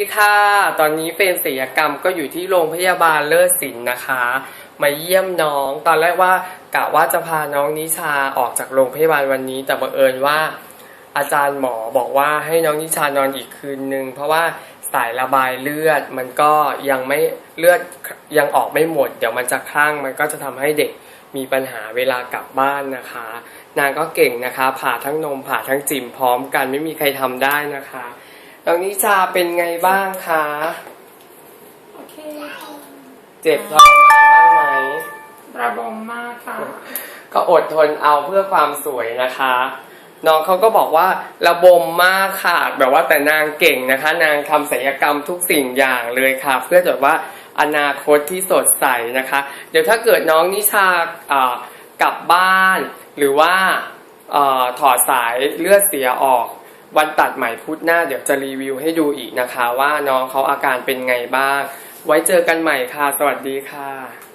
สวัสดีค่ะ ตอนนี้เป็นศิลกรรมก็อยู่ที่โรงพยาบาลเลิศศิลป์นะคะ มาเยี่ยมน้อง ตอนแรกว่ากะว่าจะพาน้องนิชาออกจากโรงพยาบาลวันนี้ แต่บังเอิญว่า อาจารย์หมอบอกว่าให้น้องนิชานอนอีกคืนนึง เพราะว่าสายระบายเลือดมันก็ยังไม่เลือดยังออกไม่หมด เดี๋ยวมันจะคลั่งมันก็จะทำให้เด็กมีปัญหาเวลากลับบ้านนะคะ นางก็เก่งนะคะ ผ่าทั้งนมผ่าทั้งจิ๋มพร้อมกันไม่มีใครทำได้นะคะ น้องนิชาเป็นไงบ้างคะโอเคเจ็บทรมานบ้างไหมระบมมากค่ะ ก็อดทนเอาเพื่อความสวยนะคะ น้องเขาก็บอกว่าระบมมากค่ะแบบว่าแต่นางเก่งนะคะ นางทำศัลยกรรมทุกสิ่งอย่างเลยค่ะ เพื่อแบบว่าอนาคตที่สดใสนะคะ เดี๋ยวถ้าเกิดน้องนิชาอ่ากลับบ้าน หรือว่าเอ่อถอดสายเลือดเสียออก วันตัดใหม่พุธหน้าเดี๋ยวจะรีวิวให้ดูอีกนะคะ ว่าน้องเขาอาการเป็นไงบ้าง ไว้เจอกันใหม่ค่ะ สวัสดีค่ะ